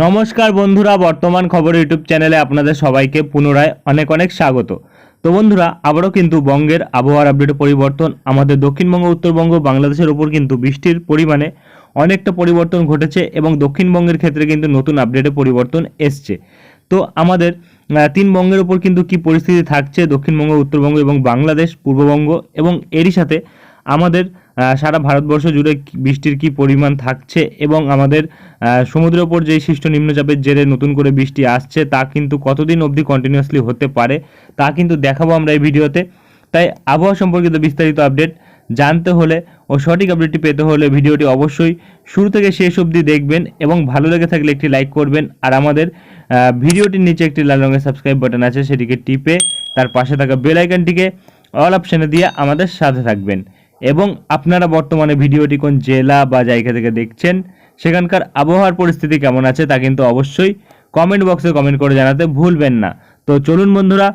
নমস্কার বন্ধুরা, বর্তমান খবর ইউটিউব চ্যানেলে আপনাদের সবাইকে পুনরায় অনেক অনেক স্বাগত। তো বন্ধুরা, আবারও কিন্তু বঙ্গের আবহাওয়ার আপডেটে পরিবর্তন, আমাদের দক্ষিণবঙ্গ, উত্তরবঙ্গ, বাংলাদেশের ওপর কিন্তু বৃষ্টির পরিমাণে অনেকটা পরিবর্তন ঘটেছে এবং দক্ষিণবঙ্গের ক্ষেত্রে কিন্তু নতুন আপডেটে পরিবর্তন এসছে। তো আমাদের তিন বঙ্গের ওপর কিন্তু কি পরিস্থিতি থাকছে, দক্ষিণবঙ্গ, উত্তরবঙ্গ এবং বাংলাদেশ, পূর্ববঙ্গ এবং এরই সাথে আমাদের সারা ভারতবর্ষ জুড়ে বৃষ্টির কি পরিমাণ থাকছে এবং আমাদের সমুদ্রের ওপর যে সৃষ্ট নিম্নচাপের জেরে নতুন করে বৃষ্টি আসছে, তা কিন্তু কতদিন অবধি কন্টিনিউয়াসলি হতে পারে, তা কিন্তু দেখাবো আমরা এই ভিডিওতে। তাই আবহাওয়া সম্পর্কিত বিস্তারিত আপডেট জানতে হলে ও সঠিক আপডেটটি পেতে হলে ভিডিওটি অবশ্যই শুরু থেকে শেষ অবধি দেখবেন এবং ভালো লেগে থাকলে একটি লাইক করবেন। আর আমাদের ভিডিওটির নিচে একটি লাল রঙের সাবস্ক্রাইব বাটন আছে, সেটিকে টিপে তার পাশে থাকা বেল আইকনটিকে অল অপশানে দিয়ে আমাদের সাথে থাকবেন। এবং আপনারা বর্তমানে ভিডিওটি কোন জেলা বা জায়গা থেকে দেখছেন, সেখানকার আবহাওয়ার পরিস্থিতি কেমন আছে তা কিন্তু অবশ্যই কমেন্ট বক্সে কমেন্ট করে জানাতে ভুলবেন না। তো চলুন বন্ধুরা,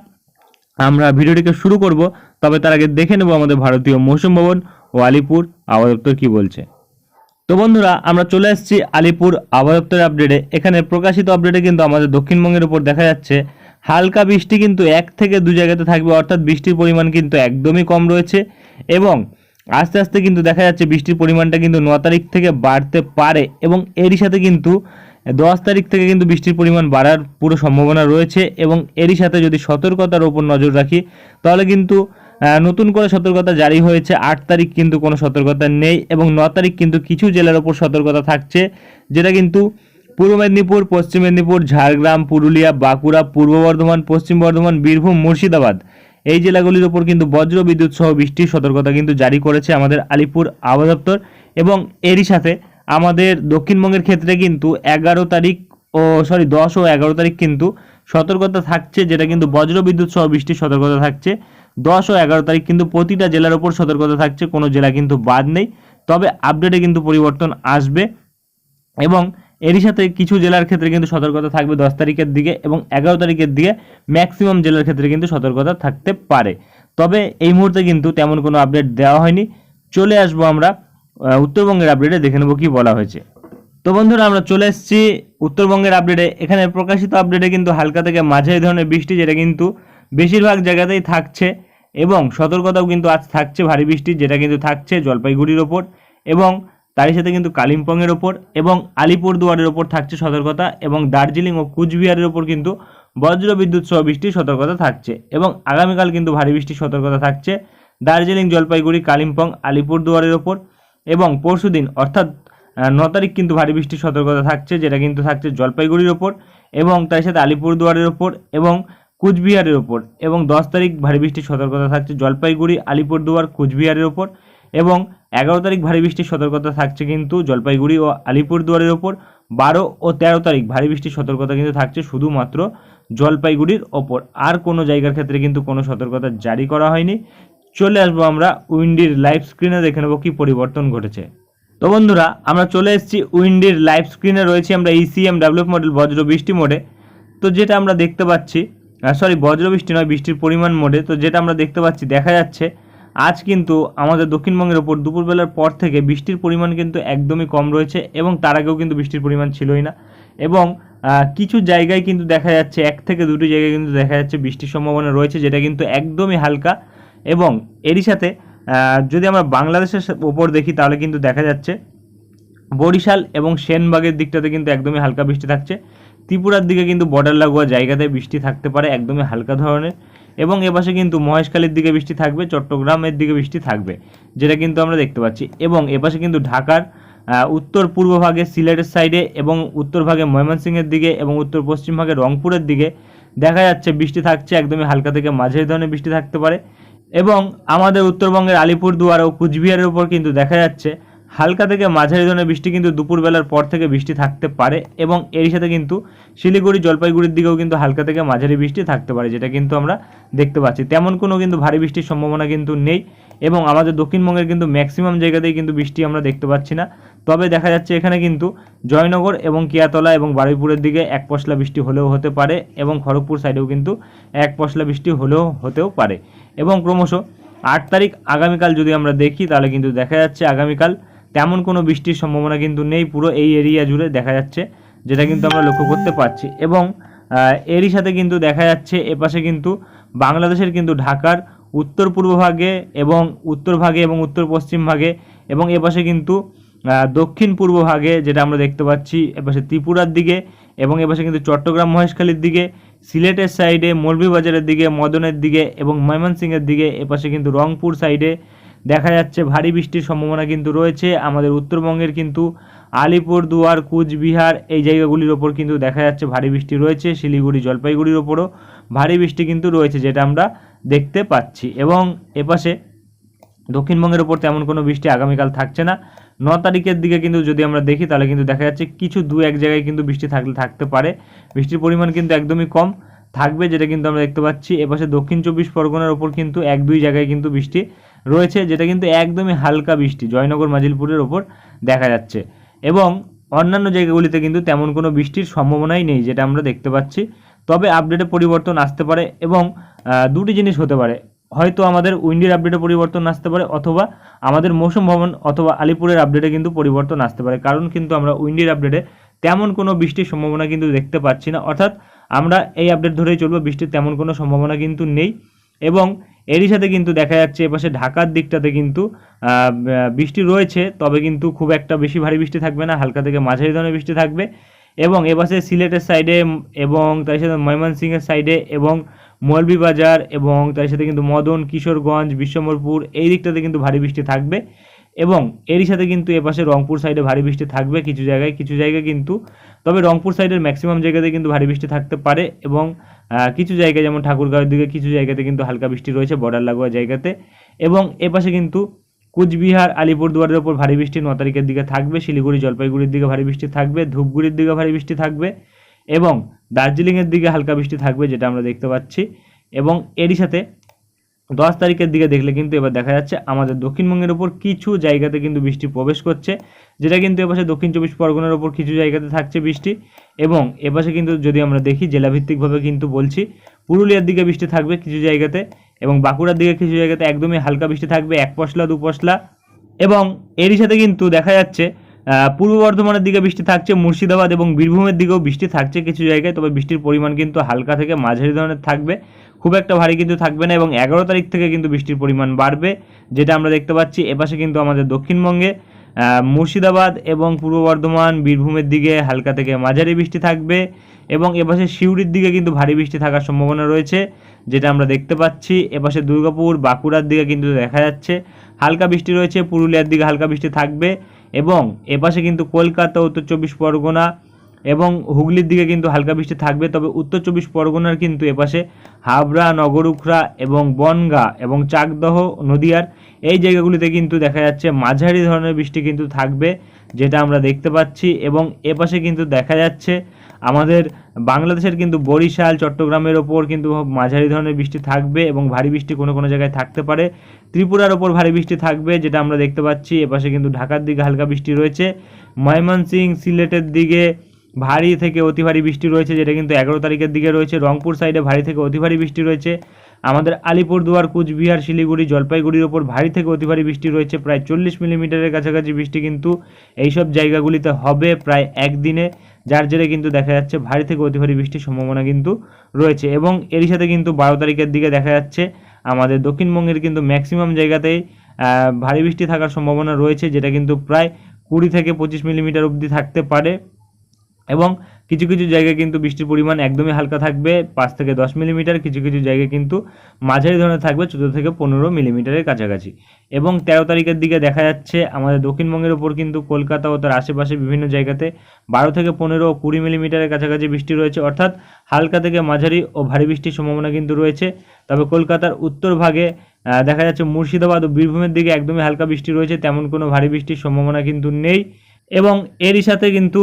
আমরা ভিডিওটিকে শুরু করব, তবে তার আগে দেখে নেব আমাদের ভারতীয় মৌসুম ভবন, ও আলিপুর আবহাওয়া কী বলছে। তো বন্ধুরা, আমরা চলে এসেছি আলিপুর আবহাওয়া দপ্তরের আপডেটে এখানে প্রকাশিত আপডেটে কিন্তু আমাদের দক্ষিণবঙ্গের উপর দেখা যাচ্ছে, হালকা বৃষ্টি কিন্তু এক থেকে দু জায়গাতে থাকবে, অর্থাৎ বৃষ্টির পরিমাণ কিন্তু একদমই কম রয়েছে এবং আস্তে আস্তে কিন্তু দেখা যাচ্ছে বৃষ্টির পরিমাণটা কিন্তু ন তারিখ থেকে বাড়তে পারে এবং এরই সাথে কিন্তু দশ তারিখ থেকে কিন্তু বৃষ্টির পরিমাণ বাড়ার পুরো সম্ভাবনা রয়েছে এবং এরই সাথে যদি সতর্কতার ওপর নজর রাখি, তাহলে কিন্তু নতুন করে সতর্কতা জারি হয়েছে। আট তারিখ কিন্তু কোনো সতর্কতা নেই এবং ন তারিখ কিন্তু কিছু জেলার ওপর সতর্কতা থাকছে, যেটা কিন্তু পূর্ব মেদিনীপুর, পশ্চিম মেদিনীপুর, ঝাড়গ্রাম, পুরুলিয়া, বাঁকুড়া, পূর্ব বর্ধমান, পশ্চিম বর্ধমান, বীরভূম, মুর্শিদাবাদ। এই জেলাগুলির ওপর কিন্তু বজ্র বিদ্যুৎ সহ বৃষ্টির সতর্কতা কিন্তু জারি করেছে আমাদের আলিপুর আবহাওয়া দপ্তর এবং এরই সাথে আমাদের দক্ষিণবঙ্গের ক্ষেত্রে কিন্তু এগারো তারিখ ও সরি দশ ও এগারো তারিখ কিন্তু সতর্কতা থাকছে, যেটা কিন্তু বজ্র বিদ্যুৎ সহ বৃষ্টির সতর্কতা থাকছে। দশ ও এগারো তারিখ কিন্তু প্রতিটা জেলার ওপর সতর্কতা থাকছে, কোনো জেলা কিন্তু বাদ নেই। তবে আপডেটে কিন্তু পরিবর্তন আসবে এবং এরই সাথে কিছু জেলার ক্ষেত্রে কিন্তু সতর্কতা থাকবে দশ তারিখের দিকে এবং এগারো তারিখের দিকে ম্যাক্সিমাম জেলার ক্ষেত্রে কিন্তু সতর্কতা থাকতে পারে। তবে এই মুহূর্তে কিন্তু তেমন কোনো আপডেট দেওয়া হয়নি। চলে আসব আমরা উত্তরবঙ্গের আপডেটে দেখে নেব কি বলা হয়েছে। তো বন্ধুরা, আমরা চলে এসেছি উত্তরবঙ্গের আপডেটে এখানে প্রকাশিত আপডেটে কিন্তু হালকা থেকে মাঝারি ধরনের বৃষ্টি, যেটা কিন্তু বেশিরভাগ জায়গাতেই থাকছে এবং সতর্কতাও কিন্তু আজ থাকছে, ভারী বৃষ্টি, যেটা কিন্তু থাকছে জলপাইগুড়ির ওপর এবং তারই সাথে কিন্তু কালিম্পংয়ের ওপর এবং আলিপুরদুয়ারের ওপর থাকছে সতর্কতা এবং দার্জিলিং ও কুচবিহারের ওপর কিন্তু বজ্র বিদ্যুৎ সহ বৃষ্টির সতর্কতা থাকছে এবং আগামীকাল কিন্তু ভারী বৃষ্টির সতর্কতা থাকছে দার্জিলিং, জলপাইগুড়ি, কালিম্পং, আলিপুরদুয়ারের ওপর এবং পরশুদিন অর্থাৎ ন তারিখ কিন্তু ভারী বৃষ্টির সতর্কতা থাকছে যেটা কিন্তু থাকছে জলপাইগুড়ির ওপর এবং তার সাথে আলিপুরদুয়ারের ওপর এবং কুচবিহারের ওপর এবং দশ তারিখ ভারী বৃষ্টির সতর্কতা থাকছে জলপাইগুড়ি, আলিপুরদুয়ার, কুচবিহারের ওপর এবং এগারো তারিখ ভারী বৃষ্টির সতর্কতা থাকছে কিন্তু জলপাইগুড়ি ও আলিপুরদুয়ারের ওপর বারো ও তেরো তারিখ ভারী বৃষ্টির সতর্কতা কিন্তু থাকছে শুধুমাত্র জলপাইগুড়ির ওপর। আর কোনো জায়গার ক্ষেত্রে কিন্তু কোনো সতর্কতা জারি করা হয়নি। চলে আসব আমরা উইন্ডির লাইভ স্ক্রিনে, দেখে নেব কী পরিবর্তন ঘটেছে। তো বন্ধুরা, আমরা চলে এসেছি উইন্ডির লাইভ স্ক্রিনে, রয়েছি আমরা ইসিএম ডেভেলপ মডেল বজ্র বৃষ্টি মোডে। তো যেটা আমরা দেখতে পাচ্ছি সরি বজ্র বৃষ্টি নয়, বৃষ্টির পরিমাণ মোডে। তো যেটা আমরা দেখতে পাচ্ছি, দেখা যাচ্ছে আজ কিন্তু আমাদের দক্ষিণবঙ্গের ওপর দুপুরবেলার পর থেকে বৃষ্টির পরিমাণ কিন্তু একদমই কম রয়েছে এবং তার আগেও কিন্তু বৃষ্টির পরিমাণ ছিলই না। এবং কিছু জায়গায় কিন্তু দেখা যাচ্ছে, এক থেকে দুটি জায়গায় কিন্তু দেখা যাচ্ছে বৃষ্টির সম্ভাবনা রয়েছে, যেটা কিন্তু একদমই হালকা। এবং এরই সাথে যদি আমরা বাংলাদেশের ওপর দেখি, তাহলে কিন্তু দেখা যাচ্ছে বরিশাল এবং সেনবাগের দিকটাতে কিন্তু একদমই হালকা বৃষ্টি থাকছে। ত্রিপুরার দিকে কিন্তু বর্ডার লাগোয়া জায়গাতে বৃষ্টি থাকতে পারে, একদমই হালকা ধরনের। এবং এপাশে কিন্তু মহেশখালীর দিকে বৃষ্টি থাকবে, চট্টগ্রামের দিকে বৃষ্টি থাকবে, যেটা কিন্তু আমরা দেখতে পাচ্ছি। এবং এপাশে কিন্তু ঢাকার উত্তর পূর্ব ভাগে সিলেটের সাইডে এবং উত্তর ভাগে ময়মনসিংহের দিকে এবং উত্তর পশ্চিম ভাগে রংপুরের দিকে দেখা যাচ্ছে বৃষ্টি থাকছে, একদমই হালকা থেকে মাঝারি ধরনের বৃষ্টি থাকতে পারে। এবং আমাদের উত্তরবঙ্গের আলিপুরদুয়ার ও কুচবিহারের উপর কিন্তু দেখা যাচ্ছে হালকা থেকে মাঝারি ধরনের বৃষ্টি কিন্তু দুপুরবেলার পর থেকে বৃষ্টি থাকতে পারে এবং এরই সাথে কিন্তু শিলিগুড়ি, জলপাইগুড়ির দিকেও কিন্তু হালকা থেকে মাঝারি বৃষ্টি থাকতে পারে, যেটা কিন্তু আমরা দেখতে পাচ্ছি। তেমন কোনো কিন্তু ভারী বৃষ্টির সম্ভাবনা কিন্তু নেই এবং আমাদের দক্ষিণবঙ্গের কিন্তু ম্যাক্সিমাম জায়গাতেই কিন্তু বৃষ্টি আমরা দেখতে পাচ্ছি না। তবে দেখা যাচ্ছে এখানে কিন্তু জয়নগর এবং কিয়াতলা এবং বারুইপুরের দিকে এক পশলা বৃষ্টি হলেও হতে পারে এবং খড়গপুর সাইডেও কিন্তু এক পশলা বৃষ্টি হলেও হতেও পারে। এবং ক্রমশ আট তারিখ আগামীকাল যদি আমরা দেখি, তাহলে কিন্তু দেখা যাচ্ছে আগামীকাল তেমন কোনো বৃষ্টির সম্ভাবনা কিন্তু নেই, পুরো এই এরিয়া জুড়ে দেখা যাচ্ছে, যেটা কিন্তু আমরা লক্ষ্য করতে পারছি। এবং এরই সাথে কিন্তু দেখা যাচ্ছে, এপাশে কিন্তু বাংলাদেশের কিন্তু ঢাকার উত্তর পূর্ব ভাগে এবং উত্তর ভাগে এবং উত্তর পশ্চিম ভাগে এবং এপাশে কিন্তু দক্ষিণ পূর্ব ভাগে যেটা আমরা দেখতে পাচ্ছি, এপাশে ত্রিপুরার দিকে এবং এপাশে কিন্তু চট্টগ্রাম মহেশখালীর দিকে, সিলেটের সাইডে মৌলভীবাজারের দিকে, মদনের দিকে এবং ময়মনসিংহের দিকে, এপাশে কিন্তু রংপুর সাইডে দেখা যাচ্ছে ভারী বৃষ্টির সম্ভাবনা কিন্তু রয়েছে। আমাদের উত্তরবঙ্গের কিন্তু আলিপুরদুয়ার কুচবিহার এই জায়গাগুলির ওপর কিন্তু দেখা যাচ্ছে ভারী বৃষ্টি রয়েছে। শিলিগুড়ি, জলপাইগুড়ির ওপরও ভারী বৃষ্টি কিন্তু রয়েছে যেটা আমরা দেখতে পাচ্ছি। এবং এপাশে দক্ষিণবঙ্গের ওপর তেমন কোনো বৃষ্টি আগামীকাল থাকছে না। ন তারিখের দিকে কিন্তু যদি আমরা দেখি, তাহলে কিন্তু দেখা যাচ্ছে কিছু দু এক জায়গায় কিন্তু বৃষ্টি থাকলে থাকতে পারে। বৃষ্টির পরিমাণ কিন্তু একদমই কম থাকবে যেটা কিন্তু আমরা দেখতে পাচ্ছি। এপাশে দক্ষিণ চব্বিশ পরগনার ওপর কিন্তু এক দুই জায়গায় কিন্তু বৃষ্টি রয়েছে, যেটা কিন্তু একদমই হালকা বৃষ্টি, জয়নগর, মাজিলপুরের ওপর দেখা যাচ্ছে। এবং অন্যান্য জায়গাগুলিতে কিন্তু তেমন কোনো বৃষ্টির সম্ভাবনাই নেই, যেটা আমরা দেখতে পাচ্ছি। তবে আপডেটে পরিবর্তন আসতে পারে এবং দুটি জিনিস হতে পারে। হয়তো আমাদের উইন্ডির আপডেটে পরিবর্তন আসতে পারে, অথবা আমাদের মৌসুম ভবন অথবা আলিপুরের আপডেটে কিন্তু পরিবর্তন আসতে পারে। কারণ কিন্তু আমরা উইন্ডির আপডেটে তেমন কোনো বৃষ্টির সম্ভাবনা কিন্তু দেখতে পাচ্ছি না। অর্থাৎ আমরা এই আপডেট ধরেই চলবো, বৃষ্টির তেমন কোনো সম্ভাবনা কিন্তু নেই। এবং এরই সাথে কিন্তু দেখা যাচ্ছে এপাশে ঢাকার দিকটাতে কিন্তু বৃষ্টি রয়েছে, তবে কিন্তু খুব একটা বেশি ভারী বৃষ্টি থাকবে না, হালকা থেকে মাঝারি ধরনের বৃষ্টি থাকবে। এবং এপাশে সিলেটের সাইডে এবং তার সাথে ময়মনসিংহের সাইডে এবং মৌলভীবাজার এবং তার সাথে কিন্তু মদন, কিশোরগঞ্জ, বিশ্বম্বরপুর, এই দিকটাতে কিন্তু ভারী বৃষ্টি থাকবে। এবং এরই সাথে কিন্তু এপাশে রংপুর সাইডে ভারী বৃষ্টি থাকবে কিছু জায়গায় কিছু জায়গায় কিন্তু, তবে রংপুর সাইডের ম্যাক্সিমাম জায়গাতে কিন্তু ভারী বৃষ্টি থাকতে পারে এবং কিছু জায়গায় যেমন ঠাকুরগাঁওয়ের দিকে কিছু জায়গাতে কিন্তু হালকা বৃষ্টি রয়েছে বর্ডার লাগোয়া জায়গাতে এবং এপাশে কিন্তু কুচবিহার, আলিপুরদুয়ারের ওপর ভারী বৃষ্টি ন তারিখের দিকে থাকবে, শিলিগুড়ি, জলপাইগুড়ির দিকে ভারী বৃষ্টি থাকবে, ধূপগুড়ির দিকে ভারী বৃষ্টি থাকবে এবং দার্জিলিংয়ের দিকে হালকা বৃষ্টি থাকবে যেটা আমরা দেখতে পাচ্ছি এবং এরই সাথে দশ তারিখের দিকে দেখলে কিন্তু এবার দেখা যাচ্ছে আমাদের দক্ষিণবঙ্গের ওপর কিছু জায়গাতে কিন্তু বৃষ্টি প্রবেশ করছে। যেটা কিন্তু এপাশে দক্ষিণ চব্বিশ পরগনার ওপর কিছু জায়গাতে থাকছে বৃষ্টি এবং এপাশে কিন্তু যদি আমরা দেখি জেলাভিত্তিকভাবে কিন্তু বলছি, পুরুলিয়ার দিকে বৃষ্টি থাকবে কিছু জায়গাতে এবং বাঁকুড়ার দিকে কিছু জায়গাতে একদমই হালকা বৃষ্টি থাকবে, এক পশলা, দু পশলা এবং এরই সাথে কিন্তু দেখা যাচ্ছে পূর্ব বর্ধমানের দিকে বৃষ্টি থাকছে, মুর্শিদাবাদ এবং বীরভূমের দিকেও বৃষ্টি থাকছে কিছু জায়গায়, তবে বৃষ্টির পরিমাণ কিন্তু হালকা থেকে মাঝারি ধরনের থাকবে। খুব একটা ভারী কিন্তু থাকবে না এবং এগারো তারিখ থেকে কিন্তু বৃষ্টির পরিমাণ বাড়বে, যেটা আমরা দেখতে পাচ্ছি এপাশে কিন্তু আমাদের দক্ষিণবঙ্গে মুর্শিদাবাদ এবং পূর্ব বর্ধমান, বীরভূমের দিকে হালকা থেকে মাঝারি বৃষ্টি থাকবে এবং এপাশে সিউড়ির দিকে কিন্তু ভারী বৃষ্টি থাকার সম্ভাবনা রয়েছে, যেটা আমরা দেখতে পাচ্ছি। এপাশে দুর্গাপুর, বাঁকুড়ার দিকে কিন্তু দেখা যাচ্ছে হালকা বৃষ্টি রয়েছে, পুরুলিয়ার দিকে হালকা বৃষ্টি থাকবে এবং এপাশে কিন্তু কলকাতা, উত্তর চব্বিশ পরগনা এবং হুগলির দিকে কিন্তু হালকা বৃষ্টি থাকবে, তবে উত্তর চব্বিশ পরগনার কিন্তু এপাশে হাবড়া, নগরুখরা এবং বনগা এবং চাকদহ, নদিয়ার এই জায়গাগুলিতে কিন্তু দেখা যাচ্ছে মাঝারি ধরনের বৃষ্টি কিন্তু থাকবে, যেটা আমরা দেখতে পাচ্ছি এবং এপাশে কিন্তু দেখা যাচ্ছে আমাদের বাংলাদেশের কিন্তু বরিশাল, চট্টগ্রামের ওপর কিন্তু মাঝারি ধরনের বৃষ্টি থাকবে এবং ভারী বৃষ্টি কোনো কোনো জায়গায় থাকতে পারে। ত্রিপুরার ওপর ভারী বৃষ্টি থাকবে, যেটা আমরা দেখতে পাচ্ছি, এপাশে কিন্তু ঢাকার দিকে হালকা বৃষ্টি রয়েছে। ময়মনসিং সিলেটের দিকে ভারী থেকে অতি ভারী বৃষ্টি রয়েছে, যেটা কিন্তু এগারো তারিখের দিকে রয়েছে। রংপুর সাইডে ভারী থেকে অতি ভারী বৃষ্টি রয়েছে। আমাদের আলিপুরদুয়ার, কুচবিহার, শিলিগুড়ি, জলপাইগুড়ির ওপর ভারী থেকে অতি ভারী বৃষ্টি রয়েছে। প্রায় চল্লিশ মিলিমিটারের কাছাকাছি বৃষ্টি কিন্তু এইসব জায়গাগুলিতে হবে প্রায় একদিনে, যার জেরে কিন্তু দেখা যাচ্ছে ভারী থেকে অতি ভারী বৃষ্টির সম্ভাবনা কিন্তু রয়েছে। এবং এরই সাথে কিন্তু বারো তারিখের দিকে দেখা যাচ্ছে, আমাদের দক্ষিণবঙ্গের কিন্তু ম্যাক্সিমাম জায়গাতেই ভারী বৃষ্টি থাকার সম্ভাবনা রয়েছে, যেটা কিন্তু প্রায় কুড়ি থেকে পঁচিশ মিলিমিটার অবধি থাকতে পারে। এবং কিছু কিছু জায়গায় কিন্তু বৃষ্টির পরিমাণ একদমই হালকা থাকবে, পাঁচ থেকে দশ মিলিমিটার কিছু কিছু জায়গায় কিন্তু মাঝারি ধরনের থাকবে, চোদ্দ থেকে পনেরো মিলিমিটারের কাছাকাছি। এবং তেরো তারিখের দিকে দেখা যাচ্ছে আমাদের দক্ষিণবঙ্গের ওপর কিন্তু কলকাতা ও তার আশেপাশে বিভিন্ন জায়গাতে বারো থেকে পনেরো ও কুড়ি মিলিমিটারের কাছাকাছি বৃষ্টি রয়েছে। অর্থাৎ হালকা থেকে মাঝারি ও ভারী বৃষ্টির সম্ভাবনা কিন্তু রয়েছে। তবে কলকাতার উত্তর ভাগে দেখা যাচ্ছে মুর্শিদাবাদ ও বীরভূমের দিকে একদমই হালকা বৃষ্টি রয়েছে, তেমন কোনো ভারী বৃষ্টির সম্ভাবনা কিন্তু নেই। এবং এরই সাথে কিন্তু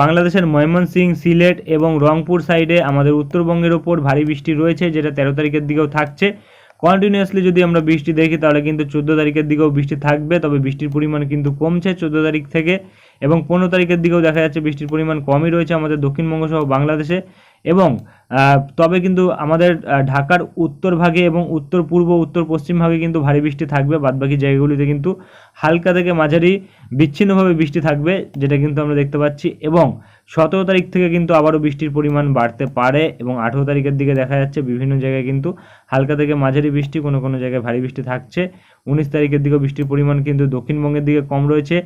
বাংলাদেশের ময়মনসিং সিলেট এবং রংপুর সাইডে আমাদের উত্তরবঙ্গের ওপর ভারী বৃষ্টি রয়েছে, যেটা তেরো তারিখের দিকেও থাকছে। কন্টিনিউয়াসলি যদি আমরা বৃষ্টি দেখি, তাহলে কিন্তু চোদ্দ তারিখের দিকেও বৃষ্টি থাকবে, তবে বৃষ্টির পরিমাণ কিন্তু কমছে চোদ্দ তারিখ থেকে। এবং পনেরো তারিখের দিকেও দেখা যাচ্ছে বৃষ্টির পরিমাণ কমই রয়েছে আমাদের দক্ষিণবঙ্গ সহ বাংলাদেশে। এবং তবে কিন্তু আমাদের ঢাকার উত্তর ভাগে এবং উত্তর পূর্ব, উত্তর পশ্চিম ভাগে কিন্তু ভারী বৃষ্টি থাকবে। বাদবাকি জায়গাগুলিতে কিন্তু হালকা থেকে মাঝারি বিচ্ছিন্নভাবে বৃষ্টি থাকবে, যেটা কিন্তু আমরা দেখতে পাচ্ছি। এবং সতেরো তারিখ থেকে কিন্তু আবারও বৃষ্টির পরিমাণ বাড়তে পারে এবং আঠেরো তারিখের দিকে দেখা যাচ্ছে বিভিন্ন জায়গায় কিন্তু হালকা থেকে মাঝারি বৃষ্টি, কোনো কোনো জায়গায় ভারী বৃষ্টি থাকছে। উনিশ তারিখের দিকেও বৃষ্টির পরিমাণ কিন্তু দক্ষিণবঙ্গের দিকে কম রয়েছে।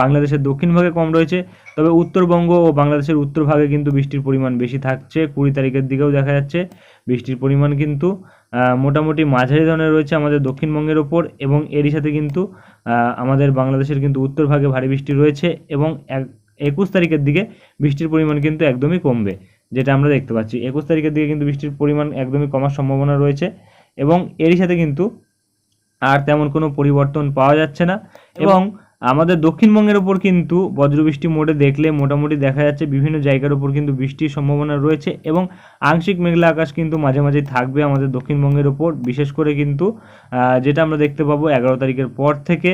বাংলাদেশের দক্ষিণ ভাগে কম রয়েছে, তবে উত্তরবঙ্গ ও বাংলাদেশের উত্তর ভাগে কিন্তু বৃষ্টির পরিমাণ বেশি থাকছে। কুড়ি তারিখের দিকেও দেখা যাচ্ছে বৃষ্টির পরিমাণ কিন্তু মোটামুটি মাঝারি ধরনের রয়েছে আমাদের দক্ষিণবঙ্গের ওপর এবং এরই সাথে কিন্তু আমাদের বাংলাদেশের কিন্তু উত্তর ভাগে ভারী বৃষ্টি রয়েছে এবং এক, একুশ তারিখের দিকে বৃষ্টির পরিমাণ কিন্তু একদমই কমবে, যেটা আমরা দেখতে পাচ্ছি। একুশ তারিখের দিকে কিন্তু বৃষ্টির পরিমাণ একদমই কমার সম্ভাবনা রয়েছে এবং এরই সাথে কিন্তু আর তেমন কোনো পরিবর্তন পাওয়া যাচ্ছে না এবং আমাদের দক্ষিণবঙ্গের ওপর কিন্তু বজ্রবৃষ্টি মোডে দেখলে মোটামুটি দেখা যাচ্ছে বিভিন্ন জায়গার ওপর কিন্তু বৃষ্টির সম্ভাবনা রয়েছে এবং আংশিক মেঘলা আকাশ কিন্তু মাঝে মাঝে থাকবে আমাদের দক্ষিণবঙ্গের ওপর বিশেষ করে কিন্তু যেটা আমরা দেখতে পাবো এগারো তারিখের পর থেকে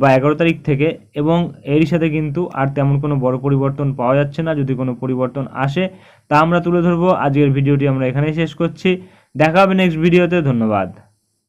বা এগারো তারিখ থেকে এবং এরই সাথে কিন্তু আর তেমন কোনো বড় পরিবর্তন পাওয়া যাচ্ছে না। যদি কোনো পরিবর্তন আসে, তা আমরা তুলে ধরবো। আজকের ভিডিওটি আমরা এখানেই শেষ করছি। দেখা হবে নেক্সট ভিডিওতে ধন্যবাদ।